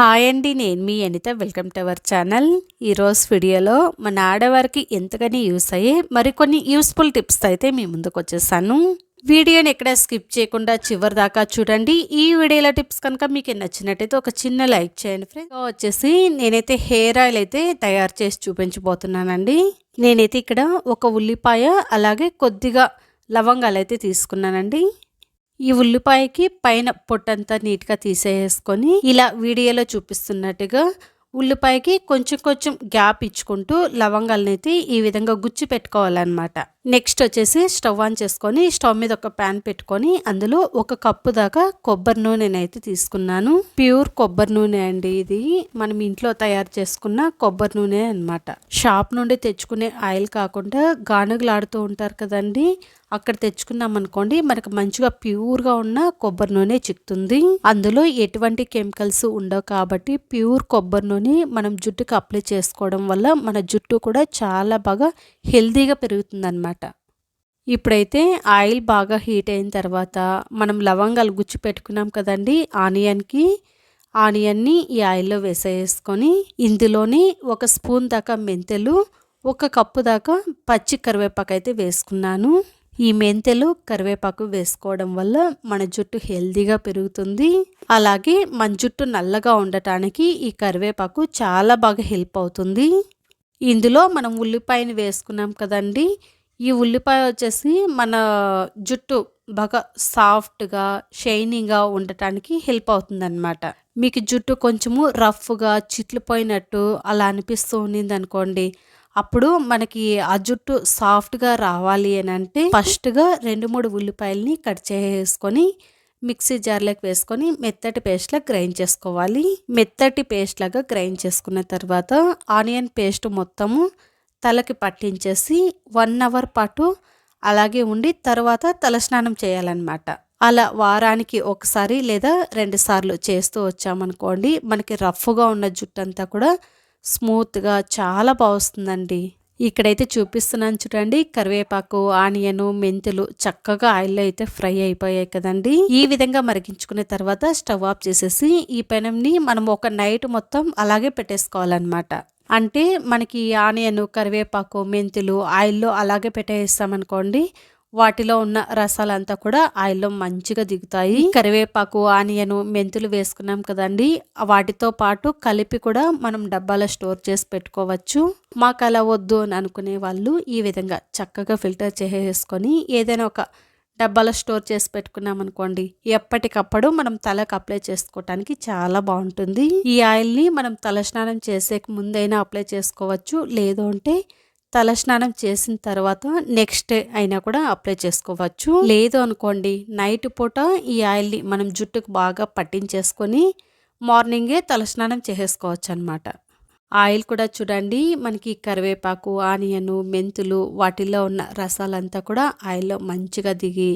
Hi అండి నేను మీ Anitha. Welcome to our channel. ఈరోజు వీడియోలో మన ఆడవారికి ఎంతగానే యూస్ అయ్యే మరికొన్ని యూస్ఫుల్ టిప్స్ అయితే మీ ముందుకు వచ్చేసాను. వీడియోని ఎక్కడ స్కిప్ చేయకుండా చివరి దాకా చూడండి. ఈ వీడియోలో టిప్స్ కనుక మీకు నచ్చినట్టయితే ఒక చిన్న లైక్ చేయండి ఫ్రెండ్స్. వచ్చేసి నేనైతే హెయిర్ ఆయిల్ అయితే తయారు చేసి చూపించబోతున్నానండి. నేనైతే ఇక్కడ ఒక ఉల్లిపాయ అలాగే కొద్దిగా లవంగాలు అయితే తీసుకున్నానండి. ఈ ఉల్లిపాయకి పైన పొట్టంతా నీట్గా తీసేసుకొని ఇలా వీడియోలో చూపిస్తున్నట్టుగా ఉల్లిపాయకి కొంచెం కొంచెం గ్యాప్ ఇచ్చుకుంటూ లవంగాలను అయితే ఈ విధంగా గుచ్చి పెట్టుకోవాలన్నమాట. నెక్స్ట్ వచ్చేసి స్టవ్ ఆన్ చేసుకొని స్టవ్ మీద ఒక ప్యాన్ పెట్టుకొని అందులో ఒక కప్పు దాకా కొబ్బరి నూనెనైతే తీసుకున్నాను. ప్యూర్ కొబ్బరి నూనె అండి ఇది. మనం ఇంట్లో తయారు చేసుకున్న కొబ్బరి నూనె అనమాట షాప్ నుండి తెచ్చుకునే ఆయిల్ కాకుండా గానుగులాడుతూ ఉంటారు కదండి అక్కడ తెచ్చుకున్నాం అనుకోండి మనకు మంచిగా ప్యూర్గా ఉన్న కొబ్బరి నూనె చిక్కుతుంది. అందులో ఎటువంటి కెమికల్స్ ఉండవు కాబట్టి ప్యూర్ కొబ్బరి నూనె మనం జుట్టుకి అప్లై చేసుకోవడం వల్ల మన జుట్టు కూడా చాలా బాగా హెల్తీగా పెరుగుతుందన్నమాట. ఇప్పుడైతే ఆయిల్ బాగా హీట్ అయిన తర్వాత మనం లవంగాలు గుచ్చి పెట్టుకున్నాం కదండి ఆనియన్కి. ఆనియన్ని ఈ ఆయిల్లో వేసేసుకొని ఇందులోని ఒక స్పూన్ దాకా మెంతెలు ఒక కప్పు దాకా పచ్చి కరివేపాకు అయితే వేసుకున్నాను. ఈ మెంతెలు కరివేపాకు వేసుకోవడం వల్ల మన జుట్టు హెల్దీగా పెరుగుతుంది. అలాగే మన జుట్టు నల్లగా ఉండటానికి ఈ కరివేపాకు చాలా బాగా హెల్ప్ అవుతుంది. ఇందులో మనం ఉల్లిపాయని వేసుకున్నాం కదండి. ఈ ఉల్లిపాయ వచ్చేసి మన జుట్టు బాగా సాఫ్ట్గా షైనింగ్గా ఉండటానికి హెల్ప్ అవుతుందన్నమాట. మీకు జుట్టు కొంచెము రఫ్గా చిట్లిపోయినట్టు అలా అనిపిస్తూ ఉండింది అనుకోండి అప్పుడు మనకి ఆ జుట్టు సాఫ్ట్గా రావాలి అని అంటే ఫస్ట్గా రెండు మూడు ఉల్లిపాయలని కట్ చేసుకొని మిక్సీ జార్లోకి వేసుకొని మెత్తటి పేస్ట్లా గ్రైండ్ చేసుకోవాలి. మెత్తటి పేస్ట్ లాగా గ్రైండ్ చేసుకున్న తర్వాత ఆనియన్ పేస్ట్ మొత్తము తలకి పట్టించేసి వన్ అవర్ పాటు అలాగే ఉండి తర్వాత తలస్నానం చేయాలన్నమాట. అలా వారానికి ఒకసారి లేదా రెండు సార్లు చేస్తూ వచ్చామనుకోండి మనకి రఫ్గా ఉన్న జుట్టు అంతా కూడా స్మూత్గా చాలా బాగుస్తుందండి. ఇక్కడైతే చూపిస్తున్నాను చూడండి. కరివేపాకు ఆనియన్ మెంతులు చక్కగా ఆయిల్లో అయితే ఫ్రై అయిపోయాయి కదండి. ఈ విధంగా మరిగించుకున్న తర్వాత స్టవ్ ఆఫ్ చేసేసి ఈ పెనంని మనం ఒక నైట్ మొత్తం అలాగే పెట్టేసుకోవాలన్నమాట. అంటే మనకి ఆనియన్ కరివేపాకు మెంతులు ఆయిల్లో అలాగే పెట్టేస్తామనుకోండి వాటిలో ఉన్న రసాలంతా కూడా ఆయిల్లో మంచిగా దిగుతాయి. కరివేపాకు ఆనియన్ మెంతులు వేసుకున్నాం కదండి. వాటితో పాటు కలిపి కూడా మనం డబ్బాలో స్టోర్ చేసి పెట్టుకోవచ్చు. మాకు అలా వద్దు అని అనుకునే వాళ్ళు ఈ విధంగా చక్కగా ఫిల్టర్ చేసేసుకొని ఏదైనా ఒక డబ్బాలో స్టోర్ చేసి పెట్టుకున్నాం అనుకోండి ఎప్పటికప్పుడు మనం తలకు అప్లై చేసుకోవటానికి చాలా బాగుంటుంది. ఈ ఆయిల్ని మనం తల స్నానం చేసే ముందైనా అప్లై చేసుకోవచ్చు. లేదు అంటే తలస్నానం చేసిన తర్వాత నెక్స్ట్ డే అయినా కూడా అప్లై చేసుకోవచ్చు. లేదు అనుకోండి నైట్ పూట ఈ ఆయిల్ని మనం జుట్టుకు బాగా పట్టించేసుకొని మార్నింగే తలస్నానం చేసేసుకోవచ్చు అనమాట ఆయిల్ కూడా చూడండి మనకి కరివేపాకు ఆనియను మెంతులు వాటిల్లో ఉన్న రసాలంతా కూడా ఆయిల్లో మంచిగా దిగి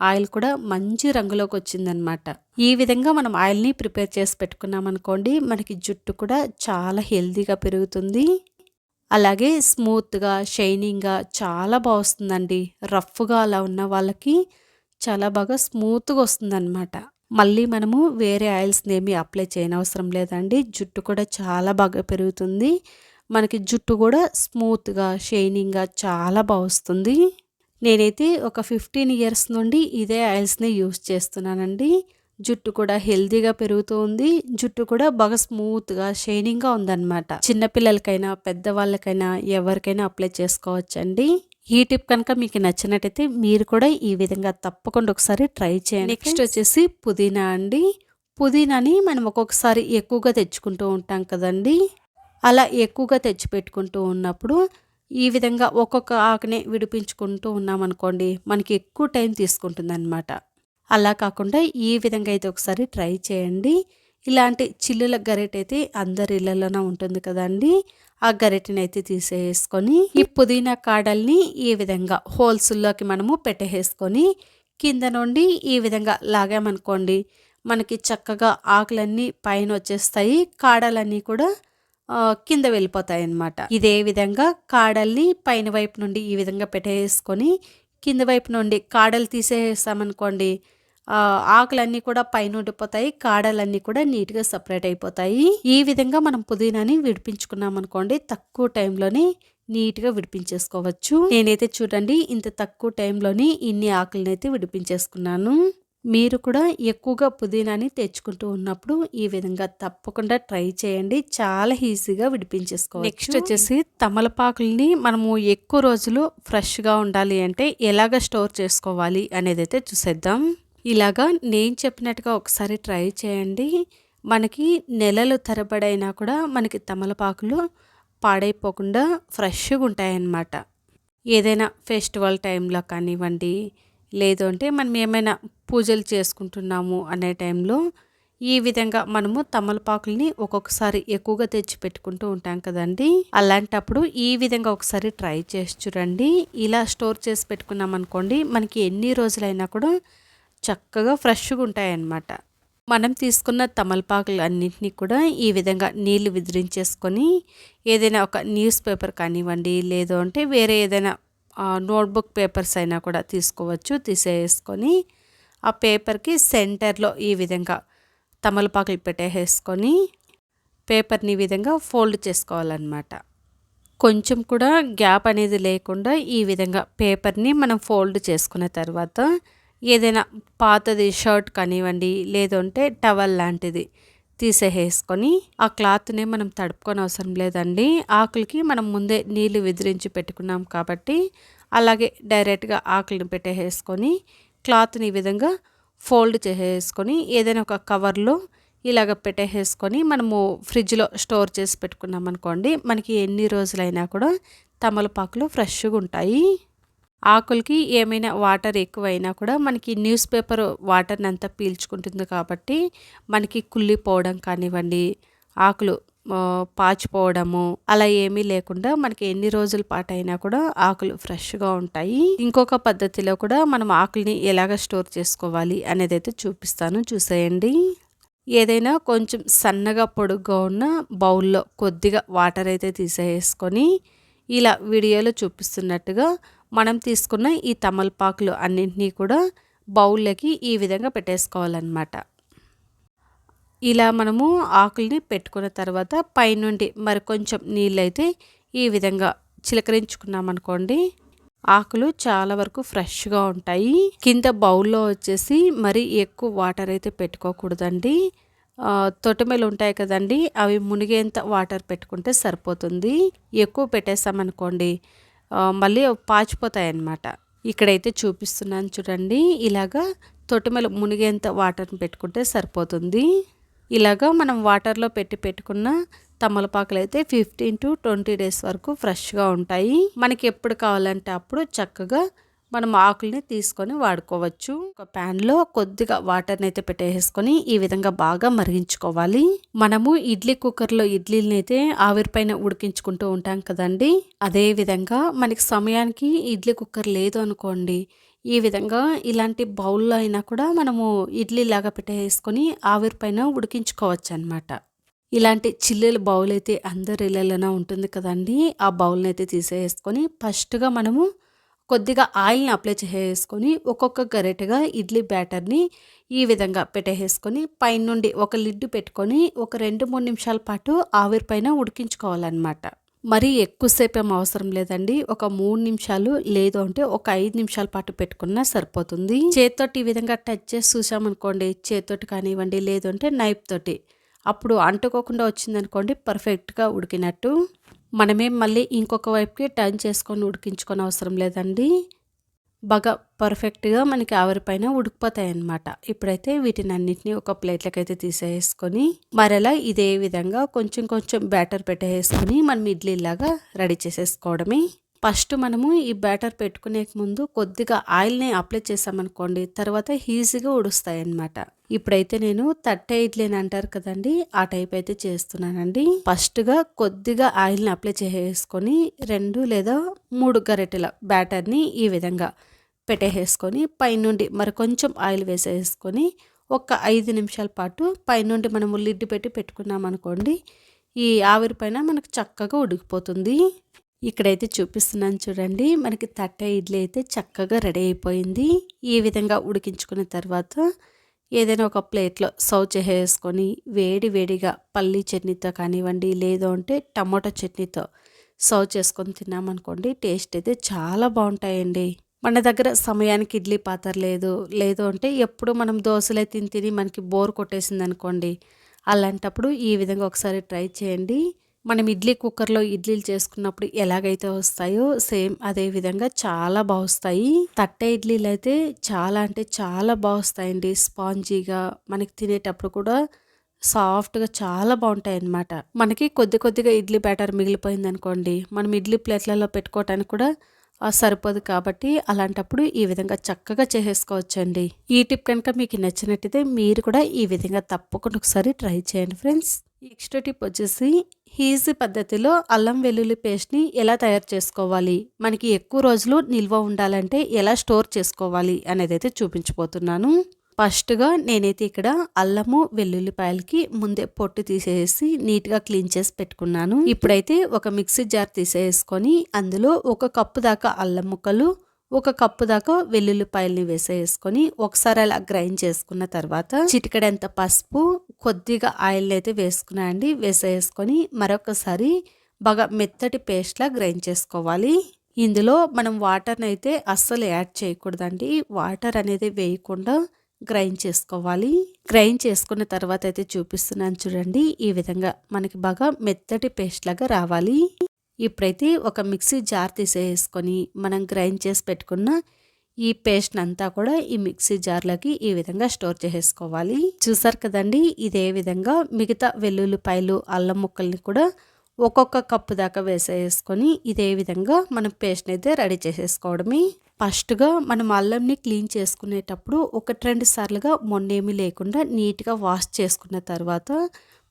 ఆయిల్ కూడా మంచి రంగులోకి వచ్చిందనమాట ఈ విధంగా మనం ఆయిల్ని ప్రిపేర్ చేసి పెట్టుకున్నాం అనుకోండి మనకి జుట్టు కూడా చాలా హెల్తీగా పెరుగుతుంది. అలాగే స్మూత్గా షైనింగ్గా చాలా బాగుస్తుందండి. రఫ్గా అలా ఉన్న వాళ్ళకి చాలా బాగా స్మూత్గా వస్తుందన్నమాట. మళ్ళీ మనము వేరే ఆయిల్స్ని ఏమీ అప్లై చేయనవసరం లేదండి. జుట్టు కూడా చాలా బాగా పెరుగుతుంది. మనకి జుట్టు కూడా స్మూత్గా షైనింగ్గా చాలా బాగా వస్తుంది నేనైతే ఒక ఫిఫ్టీన్ ఇయర్స్ నుండి ఇదే ఆయిల్స్ని యూస్ చేస్తున్నానండి. జుట్టు కూడా హెల్తీగా పెరుగుతూ ఉంది. జుట్టు కూడా బాగా స్మూత్గా షైనింగ్గా ఉందన్నమాట. చిన్నపిల్లలకైనా పెద్దవాళ్ళకైనా ఎవరికైనా అప్లై చేసుకోవచ్చండి. ఈ టిప్ కనుక మీకు నచ్చినట్టయితే మీరు కూడా ఈ విధంగా తప్పకుండా ఒకసారి ట్రై చేయండి నెక్స్ట్ వచ్చేసి పుదీనా అండి. పుదీనాని మనం ఒక్కొక్కసారి ఎక్కువగా తెచ్చుకుంటూ ఉంటాం కదండి. అలా ఎక్కువగా తెచ్చి పెట్టుకుంటూ ఉన్నప్పుడు ఈ విధంగా ఒక్కొక్క ఆకునే విడిపించుకుంటూ ఉన్నామనుకోండి మనకి ఎక్కువ టైం తీసుకుంటుంది అనమాట అలా కాకుండా ఈ విధంగా అయితే ఒకసారి ట్రై చేయండి. ఇలాంటి చిల్లుల గరిట అయితే అందరి ఇళ్ళలోనే ఉంటుంది కదండి. ఆ గరిటెని అయితే తీసేసుకొని ఈ పుదీనా కాడల్ని ఈ విధంగా హోల్స్లోకి మనము పెట్టేసుకొని కింద నుండి ఈ విధంగా లాగామనుకోండి మనకి చక్కగా ఆకులన్నీ పైన వచ్చేస్తాయి. కాడలన్నీ కూడా కింద వెళ్ళిపోతాయి అన్నమాట ఇదే విధంగా కాడల్ని పైన వైపు నుండి ఈ విధంగా పెట్టేసుకొని కింద వైపు నుండి కాడలు తీసేసామనుకోండి ఆకులన్నీ కూడా పైన ఉండిపోతాయి కాడలన్నీ కూడా నీట్గా సపరేట్ అయిపోతాయి. ఈ విధంగా మనం పుదీనాని విడిపించుకున్నాం అనుకోండి తక్కువ టైంలోనే నీట్గా విడిపించేసుకోవచ్చు. నేనైతే చూడండి ఇంత తక్కువ టైంలోని ఇన్ని ఆకులనైతే విడిపించేసుకున్నాను. మీరు కూడా ఎక్కువగా పుదీనాని తెచ్చుకుంటూ ఉన్నప్పుడు ఈ విధంగా తప్పకుండా ట్రై చేయండి. చాలా ఈజీగా విడిపించేసుకోవచ్చు. నెక్స్ట్ వచ్చేసి తమలపాకుల్ని మనము ఎక్కువ రోజులు ఫ్రెష్గా ఉండాలి అంటే ఎలాగ స్టోర్ చేసుకోవాలి అనేది అయితే చూసేద్దాం. ఇలాగా నేను చెప్పినట్టుగా ఒకసారి ట్రై చేయండి. మనకి నెలలు తరబడైనా కూడా మనకి తమలపాకులు పాడైపోకుండా ఫ్రెష్గా ఉంటాయన్నమాట. ఏదైనా ఫెస్టివల్ టైంలో కానివ్వండి లేదు అంటే మనం ఏమైనా పూజలు చేసుకుంటున్నాము అనే టైంలో ఈ విధంగా మనము తమలపాకుల్ని ఒక్కొక్కసారి ఎక్కువగా తెచ్చి పెట్టుకుంటూ ఉంటాం కదండి. అలాంటప్పుడు ఈ విధంగా ఒకసారి ట్రై చేసి చూడండి. ఇలా స్టోర్ చేసి పెట్టుకున్నాం అనుకోండి మనకి ఎన్ని రోజులైనా కూడా చక్కగా ఫ్రెష్గా ఉంటాయన్నమాట. మనం తీసుకున్న తమలపాకులు అన్నింటినీ కూడా ఈ విధంగా నీళ్ళు విదిరించేసుకొని ఏదైనా ఒక న్యూస్ పేపర్ కానివ్వండి లేదు అంటే వేరే ఏదైనా నోట్బుక్ పేపర్స్ అయినా కూడా తీసుకోవచ్చు తీసేసుకొని ఆ పేపర్కి సెంటర్లో ఈ విధంగా తమలపాకులు పెట్టేసుకొని పేపర్ని ఈ విధంగా ఫోల్డ్ చేసుకోవాలన్నమాట. కొంచెం కూడా గ్యాప్ అనేది లేకుండా ఈ విధంగా పేపర్ని మనం ఫోల్డ్ చేసుకున్న తర్వాత ఏదైనా పాతది షర్ట్ కానివ్వండి లేదంటే టవల్ లాంటిది తీసేసుకొని ఆ క్లాత్ని మనం తడుపుకొని అవసరం లేదండి. ఆకులకి మనం ముందే నీళ్ళు విదిరించి పెట్టుకున్నాం కాబట్టి అలాగే డైరెక్ట్గా ఆకులను పెట్టేసుకొని క్లాత్ని ఈ విధంగా ఫోల్డ్ చేసేసుకొని ఏదైనా ఒక కవర్లో ఇలాగ పెట్టేసుకొని మనము ఫ్రిడ్జ్లో స్టోర్ చేసి పెట్టుకున్నాం అనుకోండి మనకి ఎన్ని రోజులైనా కూడా తమలపాకులు ఫ్రెష్గా ఉంటాయి. ఆకులకి ఏమైనా వాటర్ ఎక్కువైనా కూడా మనకి న్యూస్ పేపర్ వాటర్ని అంతా పీల్చుకుంటుంది కాబట్టి మనకి కుళ్ళిపోవడం కానివ్వండి ఆకులు పాచిపోవడము అలా ఏమీ లేకుండా మనకి ఎన్ని రోజుల పాటు అయినా కూడా ఆకులు ఫ్రెష్గా ఉంటాయి. ఇంకొక పద్ధతిలో కూడా మనం ఆకుల్ని ఎలాగ స్టోర్ చేసుకోవాలి అనేది అయితే చూపిస్తాను. చూసేయండి. ఏదైనా కొంచెం సన్నగా పొడుగ్గా ఉన్న బౌల్లో కొద్దిగా వాటర్ అయితే తీసేసుకొని ఇలా వీడియోలో చూపిస్తున్నట్టుగా మనం తీసుకున్న ఈ తమలపాకులు అన్నింటినీ కూడా బౌల్లోకి ఈ విధంగా పెట్టేసుకోవాలన్నమాట. ఇలా మనము ఆకుల్ని పెట్టుకున్న తర్వాత పైనుండి మరి కొంచెం నీళ్ళైతే ఈ విధంగా చిలకరించుకున్నామనుకోండి ఆకులు చాలా వరకు ఫ్రెష్గా ఉంటాయి. కింద బౌల్లో వచ్చేసి మరి ఎక్కువ వాటర్ అయితే పెట్టుకోకూడదండి. తొట్టమెలు ఉంటాయి కదండి అవి మునిగేంత వాటర్ పెట్టుకుంటే సరిపోతుంది. ఎక్కువ పెట్టేసామనుకోండి మళ్ళీ పాచిపోతాయి అన్నమాట ఇక్కడైతే చూపిస్తున్నాను చూడండి. ఇలాగా తొట్టమెలు మునిగేంత వాటర్ని పెట్టుకుంటే సరిపోతుంది. ఇలాగా మనం వాటర్లో పెట్టి పెట్టుకున్న తమలపాకులు అయితే ఫిఫ్టీన్ టు ట్వంటీ డేస్ వరకు ఫ్రెష్గా ఉంటాయి. మనకి ఎప్పుడు కావాలంటే అప్పుడు చక్కగా మనం ఆకుల్ని తీసుకొని వాడుకోవచ్చు. ఒక ప్యాన్లో కొద్దిగా వాటర్ని అయితే పెట్టేసుకొని ఈ విధంగా బాగా మరిగించుకోవాలి. మనము ఇడ్లీ కుక్కర్లో ఇడ్లీని అయితే ఆవిరిపైన ఉడికించుకుంటూ ఉంటాం కదండి. అదే విధంగా మనకి సమయానికి ఇడ్లీ కుక్కర్ లేదు అనుకోండి ఈ విధంగా ఇలాంటి బౌల్లో అయినా కూడా మనము ఇడ్లీ లాగా పెట్టేసుకొని ఆవిరిపైన ఉడికించుకోవచ్చు అనమాట ఇలాంటి చిల్లెల బౌల్ అయితే అందరి ఇళ్ళలోనే ఉంటుంది కదండి. ఆ బౌల్ని అయితే తీసేసుకొని ఫస్ట్గా మనము కొద్దిగా ఆయిల్ని అప్లై చేసుకొని ఒక్కొక్క గరిటెగా ఇడ్లీ బ్యాటర్ని ఈ విధంగా పెట్టేసుకొని పైనుండి ఒక లిడ్ పెట్టుకొని ఒక రెండు మూడు నిమిషాల పాటు ఆవిరి పైన ఉడికించుకోవాలన్నమాట. మరీ ఎక్కువసేపు ఏం అవసరం లేదండి. ఒక మూడు నిమిషాలు లేదు అంటే ఒక ఐదు నిమిషాల పాటు పెట్టుకున్నా సరిపోతుంది. చేతితోటి ఈ విధంగా టచ్ చేసి చూసామనుకోండి చేతితోటి కానివ్వండి లేదు అంటే నైఫ్ తోటి. అప్పుడు అంటుకోకుండా వచ్చిందనుకోండి పర్ఫెక్ట్గా ఉడికినట్టు. మనమే మళ్ళీ ఇంకొక వైపుకి టర్న్ చేసుకొని ఉడికించుకొని అవసరం లేదండి. బాగా పర్ఫెక్ట్గా మనకి ఆవిరిపైన ఉడికిపోతాయి అన్నమాట ఇప్పుడైతే వీటిని అన్నింటినీ ఒక ప్లేట్లకైతే అయితే తీసేసుకొని మరలా ఇదే విధంగా కొంచెం కొంచెం బ్యాటర్ పెట్టేసుకొని మనం ఇడ్లీలాగా రెడీ చేసేసుకోవడమే. ఫస్ట్ మనము ఈ బ్యాటర్ పెట్టుకునే ముందు కొద్దిగా ఆయిల్ని అప్లై చేసామనుకోండి తర్వాత ఈజీగా ఉడుస్తాయి అన్నమాట ఇప్పుడైతే నేను తట్టె ఇడ్లీ అని అంటారు కదండి ఆ టైప్ అయితే చేస్తున్నానండి. ఫస్ట్గా కొద్దిగా ఆయిల్ని అప్లై చేసుకొని రెండు లేదా మూడు గరిటెల బ్యాటర్ని ఈ విధంగా పెట్టేసుకొని పైనుండి మరి కొంచెం ఆయిల్ వేసేసుకొని ఒక ఐదు నిమిషాల పాటు పైనుండి మనము లిడ్ పెట్టి పెట్టుకున్నాం అనుకోండి ఈ ఆవిరి పైన మనకు చక్కగా ఉడికిపోతుంది. ఇక్కడైతే చూపిస్తున్నాను చూడండి మనకి తట్ట ఇడ్లీ అయితే చక్కగా రెడీ అయిపోయింది. ఈ విధంగా ఉడికించుకున్న తర్వాత ఏదైనా ఒక ప్లేట్లో సర్వ్ చేసేసుకొని వేడి వేడిగా పల్లీ చట్నీతో కానివ్వండి లేదు అంటే టమాటో చట్నీతో సర్వ్ చేసుకొని తిన్నామనుకోండి టేస్ట్ అయితే చాలా బాగుంటాయండి. మన దగ్గర సమయానికి ఇడ్లీ పాత్ర లేదు లేదు అంటే ఎప్పుడు మనం దోశలే తిని తిని మనకి బోర్ కొట్టేసింది అనుకోండి అలాంటప్పుడు ఈ విధంగా ఒకసారి ట్రై చేయండి. మనం ఇడ్లీ కుక్కర్లో ఇడ్లీలు చేసుకున్నప్పుడు ఎలాగైతే వస్తాయో సేమ్ అదే విధంగా చాలా బాగుస్తాయి తట్టె ఇడ్లీలు అయితే చాలా అంటే చాలా బాగుస్తాయండి స్పాంజీగా మనకి తినేటప్పుడు కూడా సాఫ్ట్గా చాలా బాగుంటాయి అన్నమాట మనకి కొద్ది కొద్దిగా ఇడ్లీ బ్యాటర్ మిగిలిపోయింది అనుకోండి మనం ఇడ్లీ ప్లేట్లలో పెట్టుకోవటానికి కూడా సరిపోదు కాబట్టి అలాంటప్పుడు ఈ విధంగా చక్కగా చేసేసుకోవచ్చండి. ఈ టిప్ కనుక మీకు నచ్చినట్టయితే మీరు కూడా ఈ విధంగా తప్పకుండా ఒకసారి ట్రై చేయండి ఫ్రెండ్స్. నెక్స్ట్ టిప్ వచ్చేసి ఈజీ పద్ధతిలో అల్లం వెల్లుల్లి పేస్ట్ని ఎలా తయారు చేసుకోవాలి? మనకి ఎక్కువ రోజులు నిల్వ ఉండాలంటే ఎలా స్టోర్ చేసుకోవాలి అనేది అయితే చూపించబోతున్నాను. ఫస్ట్గా నేనైతే ఇక్కడ అల్లము వెల్లుల్లిపాయలకి ముందే పొట్టు తీసేసి నీట్గా క్లీన్ చేసి పెట్టుకున్నాను. ఇప్పుడైతే ఒక మిక్సీ జార్ తీసేసుకొని అందులో ఒక కప్పు దాకా అల్లం ముక్కలు ఒక కప్పు దాకా వెల్లుల్లిపాయల్ని వేసేసుకొని ఒకసారి అలా గ్రైండ్ చేసుకున్న తర్వాత చిటికడంత పసుపు కొద్దిగా ఆయిల్ అయితే వేసుకున్నా అండి. వేసేసుకొని మరొకసారి బాగా మెత్తటి పేస్ట్లా గ్రైండ్ చేసుకోవాలి. ఇందులో మనం వాటర్ని అయితే అస్సలు యాడ్ చేయకూడదండి. వాటర్ అనేది వేయకుండా గ్రైండ్ చేసుకోవాలి. గ్రైండ్ చేసుకున్న తర్వాత అయితే చూపిస్తున్నాను చూడండి. ఈ విధంగా మనకి బాగా మెత్తటి పేస్ట్ లాగా రావాలి. ఇప్పుడైతే ఒక మిక్సీ జార్ తీసేసుకొని మనం గ్రైండ్ చేసి పెట్టుకున్న ఈ పేస్ట్ అంతా కూడా ఈ మిక్సీ జార్లోకి ఈ విధంగా స్టోర్ చేసేసుకోవాలి. చూసారు కదండి ఇదే విధంగా మిగతా వెల్లుల్లిపాయలు అల్లం ముక్కల్ని కూడా ఒక్కొక్క కప్పు దాకా వేసేసుకొని ఇదే విధంగా మనం పేస్ట్ని అయితే రెడీ చేసేసుకోవడమే. ఫస్ట్గా మనం అల్లంని క్లీన్ చేసుకునేటప్పుడు ఒకటి రెండు సార్లుగా మొన్నేమీ లేకుండా నీట్గా వాష్ చేసుకున్న తర్వాత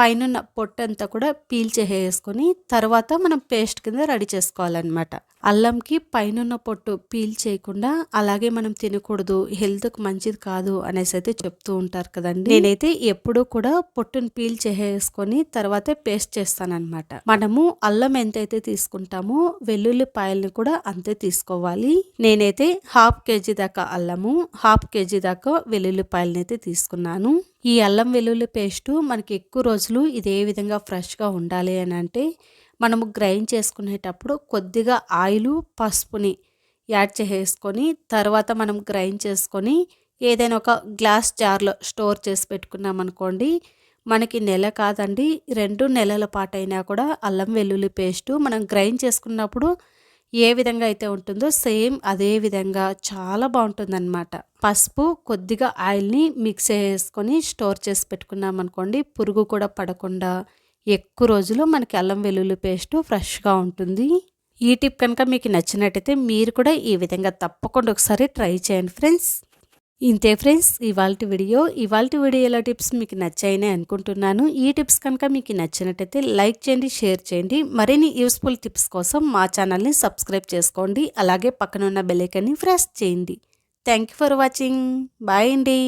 పైన పొట్టంతా కూడా పీల్ చేసేసుకొని తర్వాత మనం పేస్ట్ కింద రెడీ చేసుకోవాలన్నమాట. అల్లంకి పైనున్న పొట్టు పీల్ చేయకుండా అలాగే మనం తినకూడదు హెల్త్కి మంచిది కాదు అనేసి అయితే చెప్తూ ఉంటారు కదండి. నేనైతే ఎప్పుడూ కూడా పొట్టును పీల్ చేసేసుకొని తర్వాతే పేస్ట్ చేస్తానన్నమాట. మనము అల్లం ఎంతైతే తీసుకుంటామో వెల్లుల్లిపాయల్ని కూడా అంతే తీసుకోవాలి. నేనైతే హాఫ్ కేజీ దాకా అల్లము హాఫ్ కేజీ దాకా వెల్లుల్లిపాయలని అయితే తీసుకున్నాను. ఈ అల్లం వెల్లుల్లి పేస్టు మనకి ఎక్కువ రోజులు ఇదే విధంగా ఫ్రెష్గా ఉండాలి అని అంటే మనము గ్రైండ్ చేసుకునేటప్పుడు కొద్దిగా ఆయిలు పసుపుని యాడ్ చేసేసుకొని తర్వాత మనం గ్రైండ్ చేసుకొని ఏదైనా ఒక గ్లాస్ జార్లో స్టోర్ చేసి పెట్టుకున్నాం అనుకోండి మనకి నెల కాదండి రెండు నెలల పాటైనా కూడా అల్లం వెల్లుల్లి పేస్టు మనం గ్రైండ్ చేసుకున్నప్పుడు ఏ విధంగా అయితే ఉంటుందో సేమ్ అదే విధంగా చాలా బాగుంటుందన్నమాట. పసుపు కొద్దిగా ఆయిల్ని మిక్స్ చేసుకొని స్టోర్ చేసి పెట్టుకున్నాం అనుకోండి పురుగు కూడా పడకుండా ఎక్కువ రోజులు మనకి అల్లం వెల్లుల్లి పేస్ట్ ఫ్రెష్గా ఉంటుంది. ఈ టిప్ కనుక మీకు నచ్చినట్టయితే మీరు కూడా ఈ విధంగా తప్పకుండా ఒకసారి ట్రై చేయండి ఫ్రెండ్స్. ఇంతే ఫ్రెండ్స్ ఇవాళ వీడియో ఇవాళ వీడియోలో టిప్స్ మీకు నచ్చాయని అనుకుంటున్నాను. ఈ టిప్స్ కనుక మీకు నచ్చినట్టయితే లైక్ చేయండి షేర్ చేయండి. మరిన్ని యూస్ఫుల్ టిప్స్ కోసం మా ఛానల్ని సబ్స్క్రైబ్ చేసుకోండి. అలాగే పక్కనున్న బెలైకన్ని ప్రెస్ చేయండి. Thank you for watching. Bye అండి.